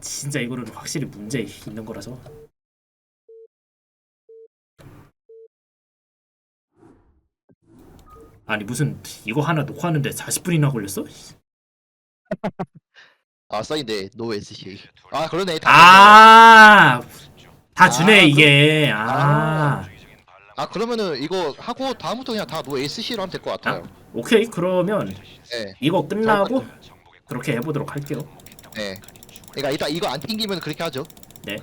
진짜 이거는 확실히 문제 있는 거라서. 아니 무슨 이거 하나 녹화하는데 40분이나 걸렸어? 아 써있네. 노 SC 아 그러네. 다 아, 다 주네 아, 이게. 아, 아 그러면은 이거 하고 다음부터 그냥 다 노 SC로 하면 될 것 같아요. 오케이. 그러면 네, 이거 끝나고 그렇게 해보도록 할게요. 네 그러니까 일단 이거 안 튕기면 그렇게 하죠. 네.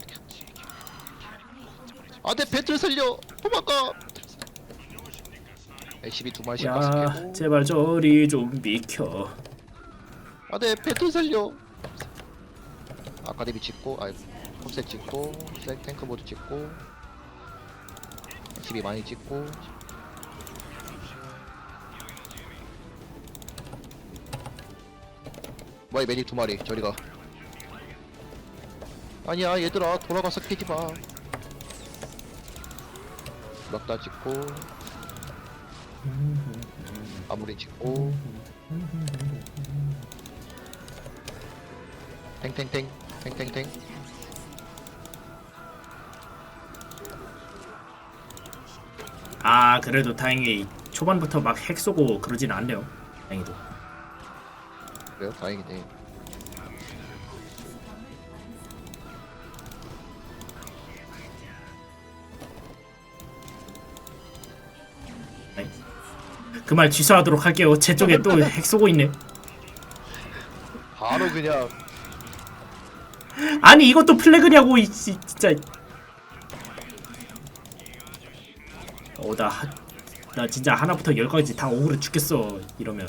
아 내 배틀 살려. 도망가. LCB 두 마리씩 야, 가스캐고. 제발 저리 좀 비켜. 아 내 배틀 살려. 아카데미 찍고 아 컴셋 찍고 셀 탱크 모드 찍고. LCB 많이 찍고. 뭐야 메리 두 마리. 저리 가 아니야 얘들아. 돌아가서 캐지마. 막다 찍고 아무리 찍고. 탱탱탱 탱탱탱. 아, 그래도 다행히 초반부터 막 핵 쏘고 그러진 않네요. 다행히도. 그래요? 다행이네 그 말 취소하도록 할게요. 제 쪽에 또 핵 쏘고 있네. 바로 그냥 아니 이것도 플래그냐고 이 씨, 진짜. 어나 나 진짜 하나부터 열까지 다 억울해 죽겠어 이러면.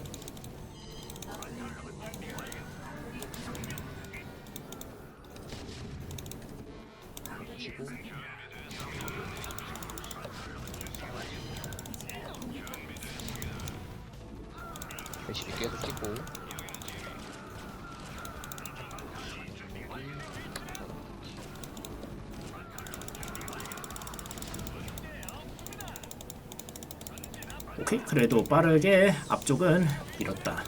그래도 빠르게 앞쪽은 밀었다.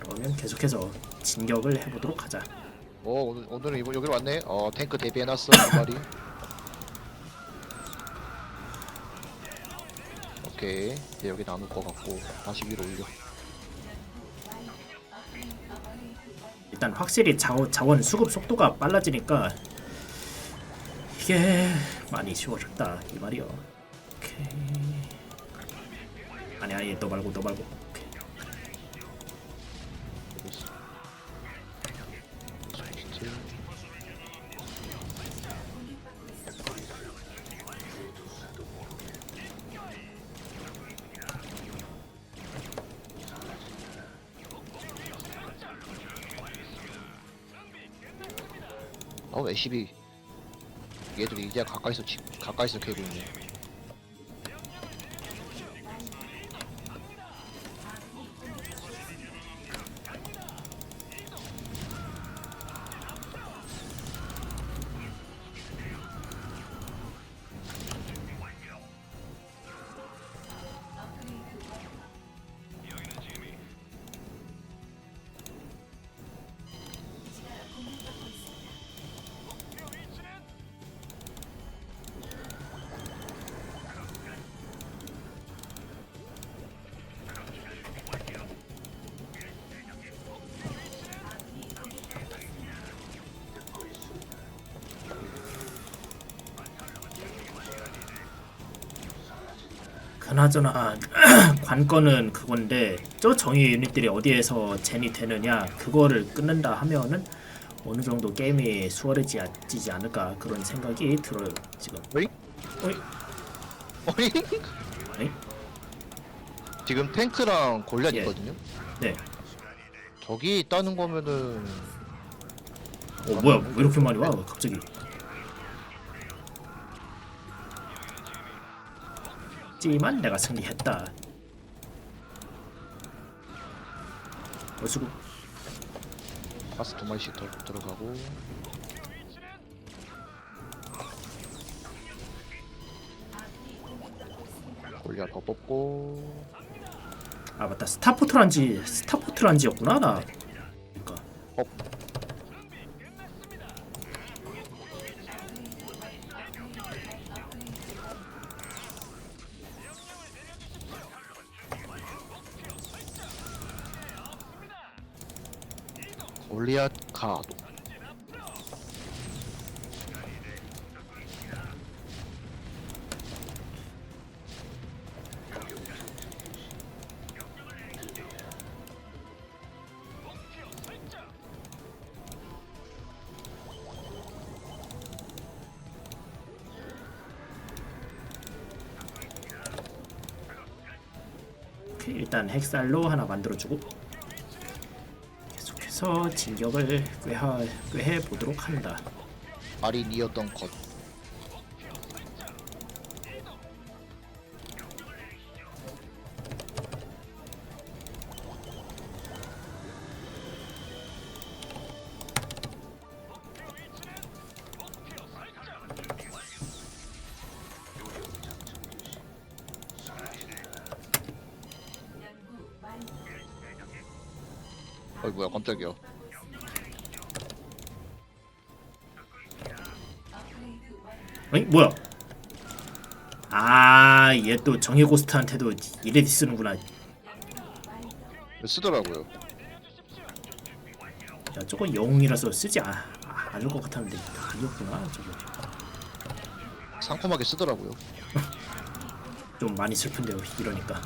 그러면 계속해서 진격을 해보도록 하자. 어 오늘 오늘은 이번 여기로 왔네 어 탱크 대비해놨어 두 마리 오케이 이제 여기 나눌 것 같고 다시 위로 올려 일단 확실히 자원, 자원 수급 속도가 빨라지니까 이게 많이 쉬워졌다 이 말이요. 오케이. 아니 아니 너 말고 너 말고. 오케이. 스위치 어 SCB 얘들이 이제 가까이서 치, 가까이서 캐고 있네 그나저나 관건은 그건데 저 정의 유닛들이 어디에서 젠이 되느냐 그거를 끊는다 하면은 어느 정도 게임이 수월해지지 않을까 그런 생각이 들어요 지금. 어이? 어이? 어이? 어이? 지금 탱크랑 골리앗 예. 있거든요 네. 저기 있다는 거면은 어 뭐야 왜 이렇게 많이 와 갑자기? 하지만 내가 승리했다. 어수고 가스 두 마리씩 더 들어가고 골리앗 더 뽑고 아 맞다 스타포트란지 스타포트란지였구나 나. 그러니까 어. 골리앗 카도 일단 핵살로 하나 만들어주고 해서 진격을 꾀해 보도록 한다. 마린이었던 것 어이 뭐야 깜짝이야 어이 뭐야? 아, 얘 또 정예 고스트한테도 이레디 쓰는구나. 야, 쓰더라고요 저거 영웅이라서 쓰지 아, 아, 않을 것 같았는데 아니었구나. 저거 상콤하게 쓰더라고요 좀 많이 슬픈데요. 이러니까.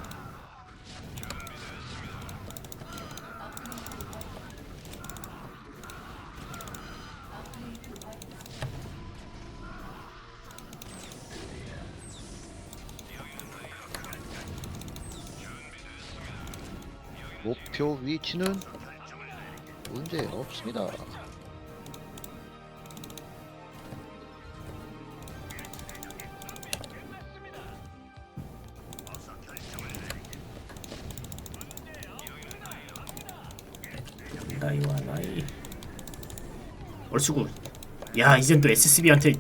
목표 위치는 문제 없습니다. 나이와 나이. 얼추구. 야, 이젠 또 SSB한테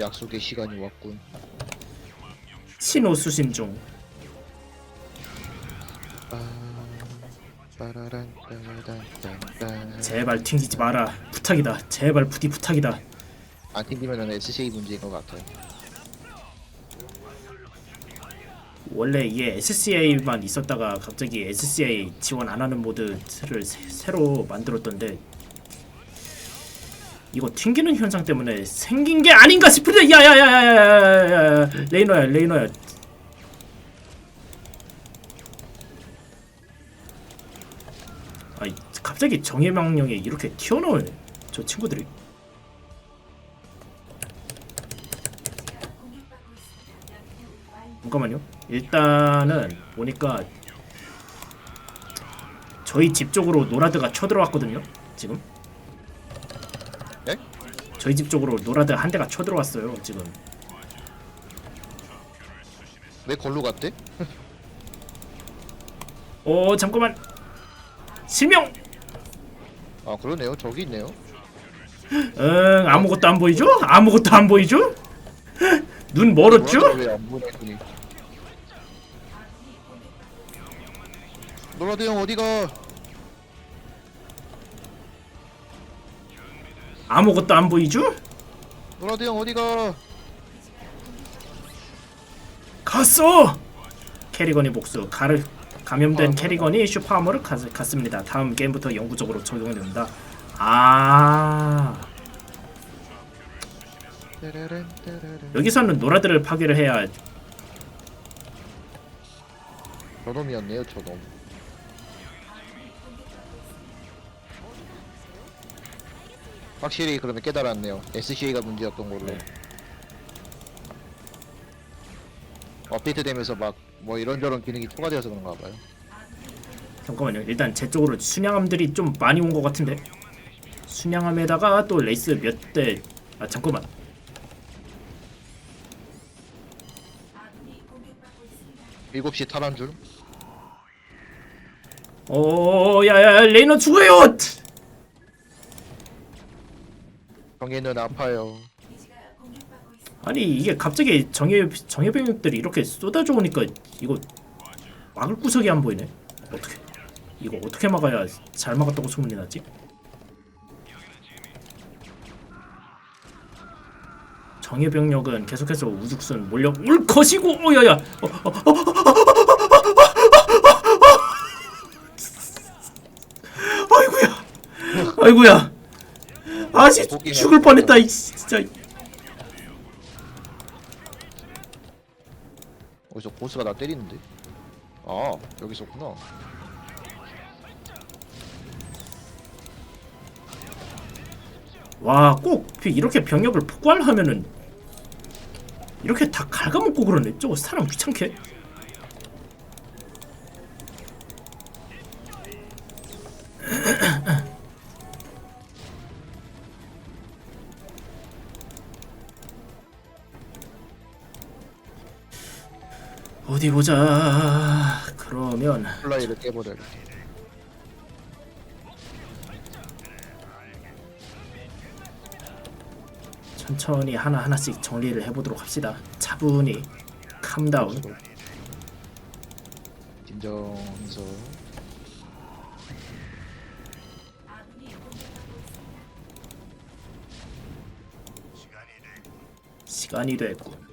약속의 시간이 왔군. 신호 수신 중. 빠라란 따란딴딴. 제발 튕기지 마라. 부탁이다. 제발 부디 부탁이다. 안 튕기면은 SCA 문제인 것 같아요. 원래 이게 SCA만 있었다가 갑자기 SCA 지원 안 하는 모드를 새, 새로 만들었던데 이거 튕기는 현상 때문에 생긴 게 아닌가 싶은데 야야야야야야야 레이너야 레이너야 아니 갑자기 정예명령이 이렇게 튀어나오네 저 친구들이 잠깐만요. 일단은 보니까 저희 집 쪽으로 노라드가 쳐들어왔거든요. 지금 네? 저희 집 쪽으로 노라드 한 대가 쳐들어왔어요. 지금 왜 걸로 갔대? 어 잠깐만 실명. 아 그러네요. 저기 있네요. 응 아무것도 안 보이죠? 아무것도 안 보이죠? 눈 멀었죠? 왜안 눈이? 노라드 형 어디가? 아무것도 안 보이죠? 노라드 형 어디가? 갔어. 캐리건이 복수. 가르 감염된 캐리건이 슈퍼하머를 갔, 갔습니다. 다음 게임부터 영구적으로 적용됩니다. 아 따라란 따라란. 여기서는 노라드를 파괴를 해야 저놈이었네요. 저놈. 확실히 그러면 깨달았네요. SCA가 문제였던 걸로. 네. 업데이트 되면서 막 뭐 이런저런 기능이 추가되어서 그런가 봐요. 잠깐만요. 일단 제 쪽으로 순양함들이 좀 많이 온 것 같은데 순양함에다가 또 레이스 몇 대. 아 잠깐만. 일곱 시 탈환 줄. 오 야야 레이너 죽어요 정예는 아파요. 아니 이게 갑자기 정예 정예 병력들이 이렇게 쏟아져 오니까 이거 막을 구석이 안 보이네. 어떻게 이거 어떻게 막아야 잘 막았다고 소문이 났지? 정예 병력은 계속해서 우죽순 몰려 올 것이고 오야야. 어, 어, 어, 어, 아이구야 아씨 죽을 뻔했다 이 진짜 어디서 보스가 나 때리는데? 아 여기 있었구나. 와, 꼭 이렇게 병력을 폭발하면은 이렇게 다 갉아먹고 그러네. 저거 사람 귀찮게. 어디 보자. 그러면 플라이를 깨버려야겠다. 천천히 하나 하나씩 정리를 해보도록 합시다. 차분히 캄다운. 진정해서 시간이 됐군.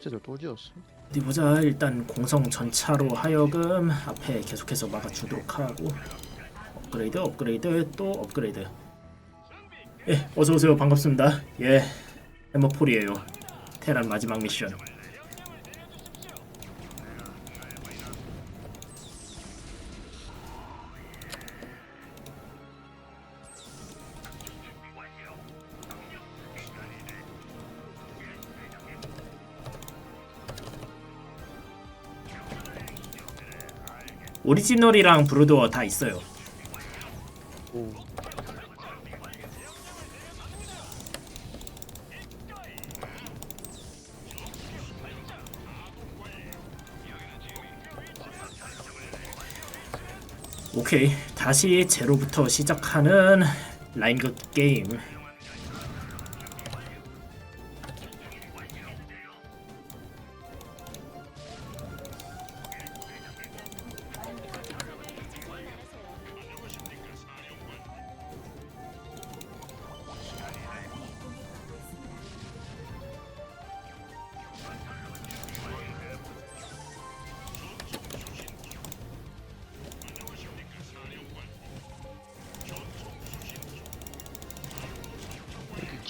진짜 저또 지었어. 어디 보자. 일단 공성 전차로 하여금 앞에 계속해서 막아주도록 하고 업그레이드, 업그레이드, 또 업그레이드. 예, 어서 오세요. 반갑습니다. 예, 해머폴이에요. 테란 마지막 미션. 오리지널이랑 브루도어 다 있어요. 오. 오케이 다시 제로부터 시작하는 라인급 게임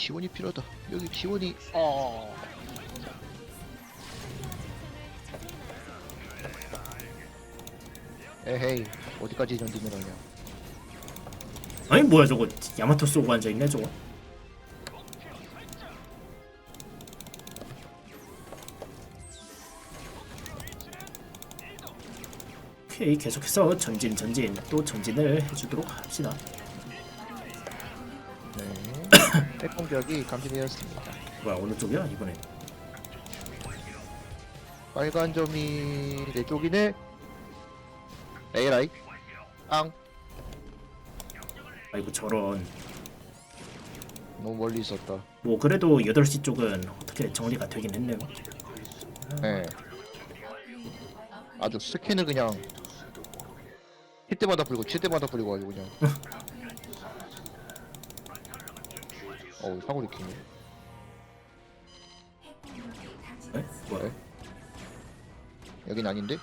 지원이 필요하다. 여기 지원이. 어. 에헤이 어디까지 전진을 하냐? 아니 뭐야 저거 야마토 쏘고 앉아 있네 저거 오케이 계속해서 전진 전진 또 전진을 해주도록 합시다 네. 핵공격이 감지되었습니다. 뭐야 어느 쪽이야 이번에 빨간 점이 내 쪽이네. 에라이. 앙. 아이고 저런 너무 멀리 있었다. 뭐 그래도 8시 쪽은 어떻게 정리가 되긴 했네요 네. 아주 스캔을 그냥 칠 때마다 풀고 칠 때마다 풀고 가지고 그냥. 어우 사고리 키네. 에? 뭐야 네? 여긴 아닌데?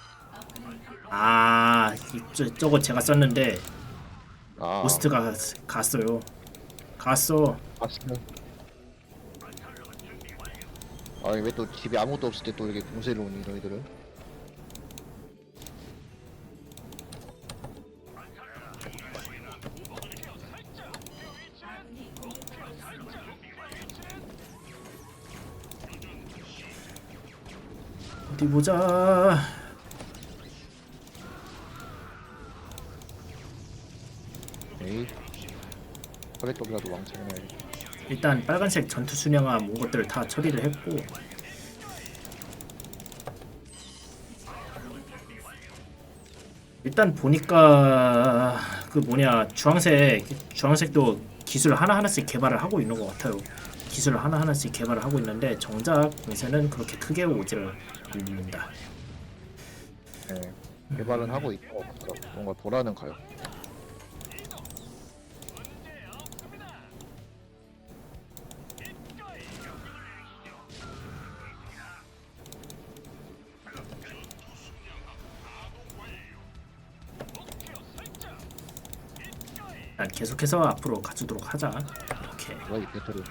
아 이- 저, 저거 제가 썼는데 아. 고스트가 갔어요 갔어 봤어. 아니 왜 또 집에 아무것도 없을 때 또 이렇게 공세를 오니 너희들은? 어디 보자 에이. 왕창. 일단 빨간색 전투 순양함 온 것들을 다 처리를 했고 일단 보니까 그 뭐냐 주황색 주황색도 기술 하나 하나씩 개발을 하고 있는 것 같아요. 기술을 하나 하나씩 개발을 하고 있는데 정작 공세는 그렇게 크게 오지를 않는다. 네. 개발은 하고 있고 뭔가 돌아는 가요. 난 계속해서 앞으로 가주도록 하자. 이렇게. 뭐야 이 배터리.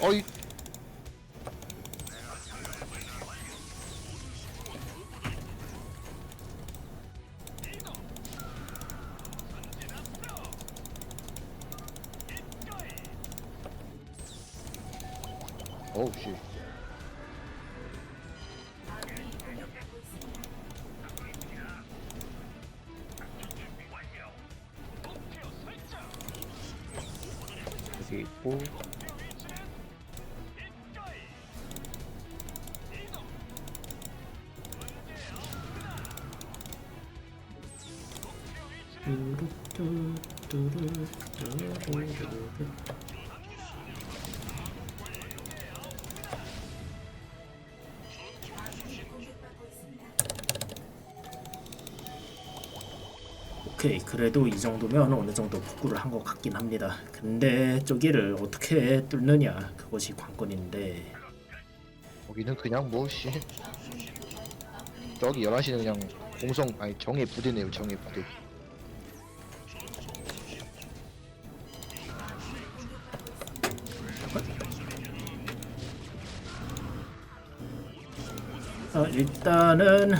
어이. 오케이 그래도 이 정도면 어느 정도 복구를 한 것 같긴 합니다. 근데 저기를 어떻게 뚫느냐 그것이 관건인데. 거기는 그냥 뭐씨. 저기 11시는 그냥 공성 아니 정의 부대네요 정의 부대. 어, 일단은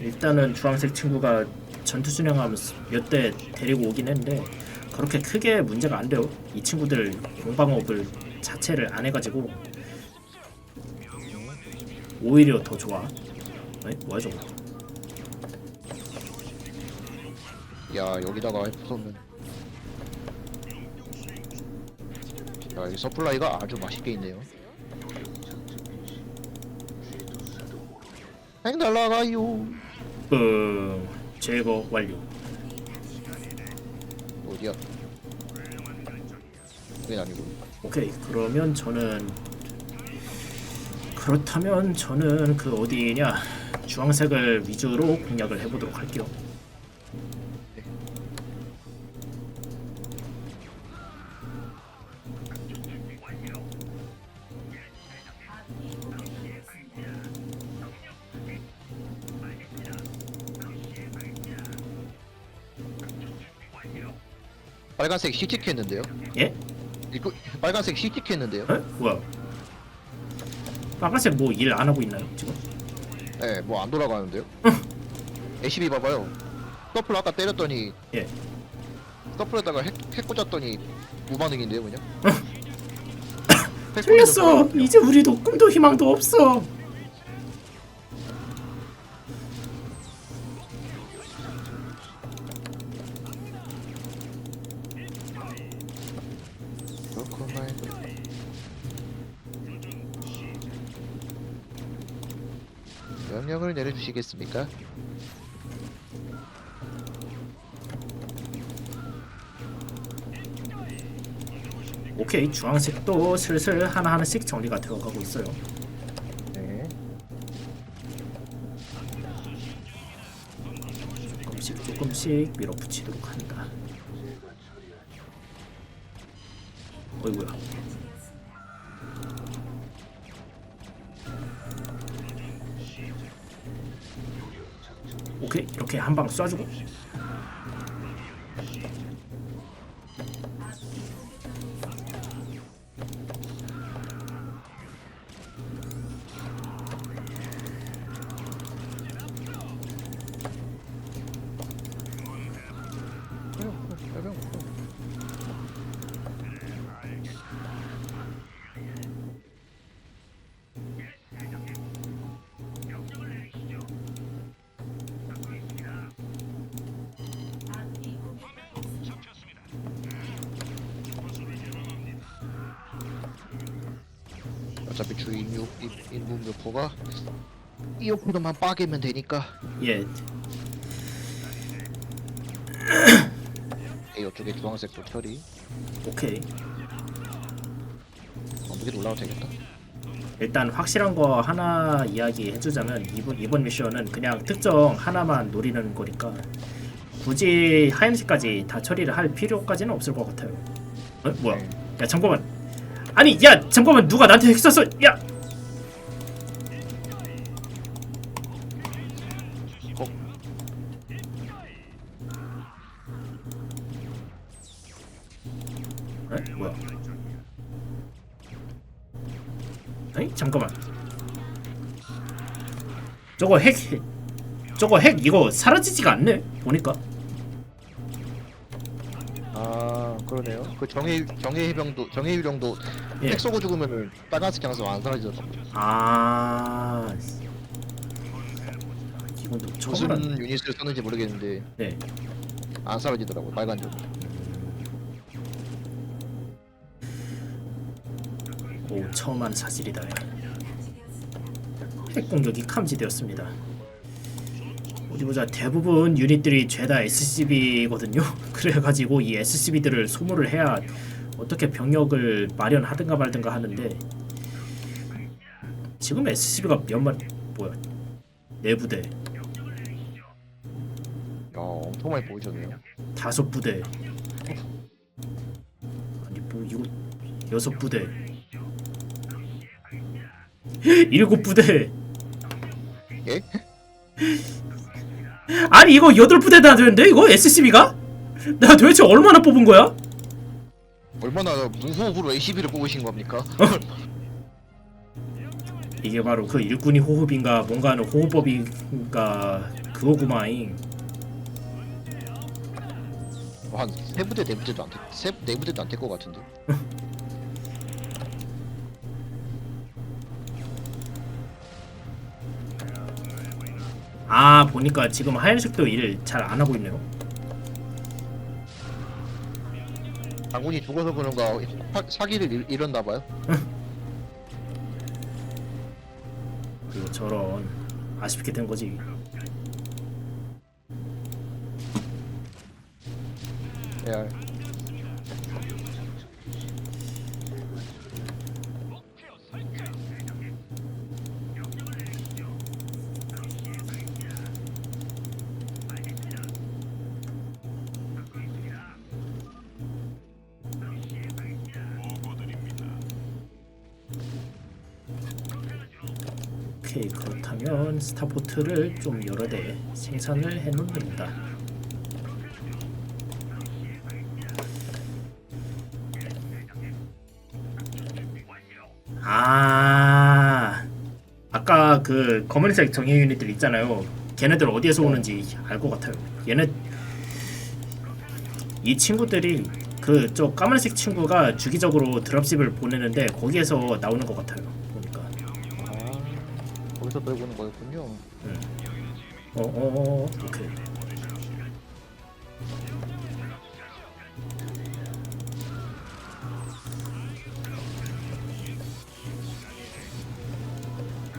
일단은 주황색 친구가 전투 순양함 몇대 데리고 오긴 했는데 그렇게 크게 문제가 안 돼요. 이 친구들 공방업을 자체를 안 해가지고 오히려 더 좋아. 아니 뭐야 저거? 야 여기다가 해프소면 야 여기 서플라이가 아주 맛있게 있네요 행 날라가요 음 제거 완료. 어디야 여긴 아니고 오케이 그러면 저는 그렇다면 저는 그 어디냐 주황색을 위주로 공략을 해보도록 할게요. 빨간색 CTK 했는데요 예? 이거 빨간색 CTK 했는데요 에? 뭐야? 빨간색 뭐 일 안 하고 있나요 지금? 예, 뭐안 돌아가는데요 애쉬비 봐봐요 서플 아까 때렸더니 예. 서플에다가 핵, 핵 꽂았더니 무반응인데요 그냥 핵 틀렸어. 이제 우리도 꿈도 희망도 없어. 내려주시겠습니까? 오케이 주황색도 슬슬 하나 하나씩 정리가 되어가고 있어요. 네. 조금씩 조금씩 밀어붙이도록 한다. 어이구야. 이 이렇게 한 방 쏴주고 어차피 주 인류 인- 인문 묘포가 이어포도만 빠개면 되니까 예 에 이쪽에 주황색 도철이 오케이 언덕에 올라가도 되겠다 일단 확실한 거 하나 이야기 해주자면 이번 이번 미션은 그냥 특정 하나만 노리는 거니까 굳이 하얀색까지 다 처리를 할 필요까지는 없을 것 같아요. 어 뭐야? 네. 야 잠깐만. 아니 야 잠깐만 누가 나한테 핵 쐈어? 야 어? 에? 뭐야? 잠깐만. 저거 핵 저거 핵 이거 사라지지가 않네. 보니까. 그러네요 그 정해 정해 해병도 정해 유령도 예. 핵 쏘고 죽으면은 빨간색 향수 안 사라지더라고 아 이건 또 처음 무슨 알았네. 유닛을 썼는지 모르겠는데 네. 안 사라지더라고 빨간 점 오 처음 하는 사실이다. 핵 공격이 감지되었습니다. 어디 보자 대부분 유닛들이 죄다 SCB거든요. 그래가지고 이 SCB들을 소모를 해야 어떻게 병력을 마련하든가 말든가 하는데 지금 SCB가 몇 마리 뭐야 네 부대. 야 엄청 많이 보이셨네요. 다섯 부대. 아니 뭐 이거 여섯 부대. 일곱 부대. 예? 아니 이거 여덟 부대나 되는데 이거 SCB가? 나 도대체 얼마나 뽑은 거야? 얼마나 무호흡으로 ACB를 뽑으신 겁니까? 이게 바로 그 일꾼이 호흡인가 뭔가 하는 호흡법인가 그거구마잉 한 세 부대 네 부대도 안세네 부대도 안 될 것 같은데 아 보니까 지금 하얀색도 일 잘 안 하고 있네요. 장군이 죽어서 그런가 사, 사기를 잃, 잃었나 봐요. 그 저런 아쉽게 된 거지. 야 스타포트를 좀 여러 대 생산을 해놓는다. 아 아까 그 검은색 정예 유닛들 있잖아요. 걔네들 어디에서 오는지 알 것 같아요. 얘네 이 친구들이 그저 까만색 친구가 주기적으로 드랍십을 보내는데 거기에서 나오는 것 같아요 거기서 들고 오는 거였군요 어 어 어 오케이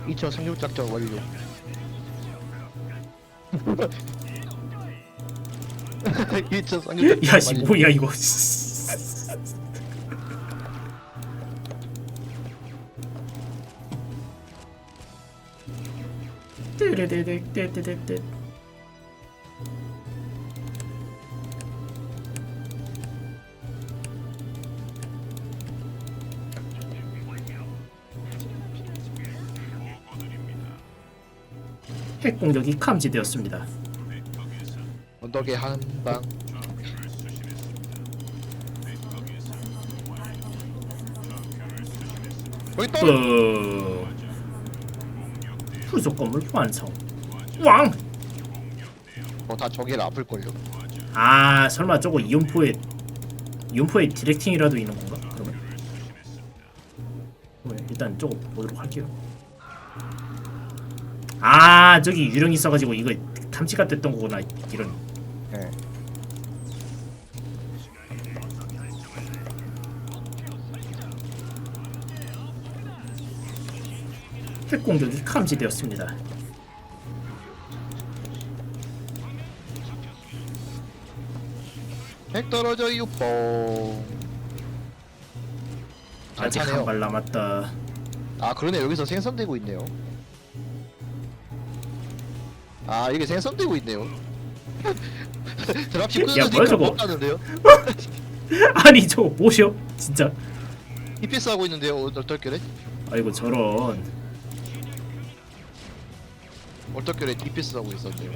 이2차 상륙 작전 완료. 2차 상륙 작전 야 씨 완료. 뭐야 이거 핵 공격이 감지되었습니다. 언덕에 한 방. 거기 떠. 어... 후속 건물 완성. 왕! 어다 저기를 아플 걸요. 아 설마 저거 이온포에 이온포에 디렉팅이라도 있는 건가? 그러면 네, 일단 저거 보도록 할게요. 아 저기 유령 있어가지고 이거 탐지가 됐던 거구나 이런. 네. 핵 공격이 감지되었습니다. 핵 떨어져요 뽕잘 아직 한 발 남았다. 아 그러네 여기서 생성되고 있네요 아 이게 생성되고 있네요 드랍십 야, 뭐야, 끊으니까 저거? 못 가는데요 아니 저거 뭐시여? 진짜. EPS 하고 있는데요 얼떨결에 아이고 저런. 얼떨결에 EPS 하고 있었네요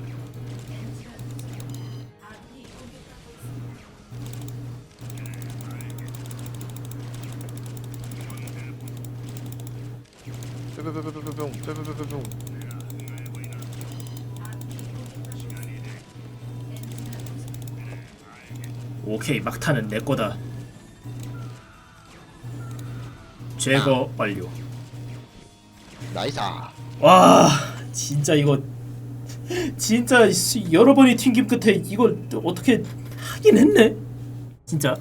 뿅뿅뿅뿅뿅 뿅뿅뿅뿅 오케이 막타는 내 거다. 제거 완료. 나이사 와 진짜 이거 진짜 씨, 여러 번의 튕김 끝에 이걸 어떻게 하긴 했네. 진짜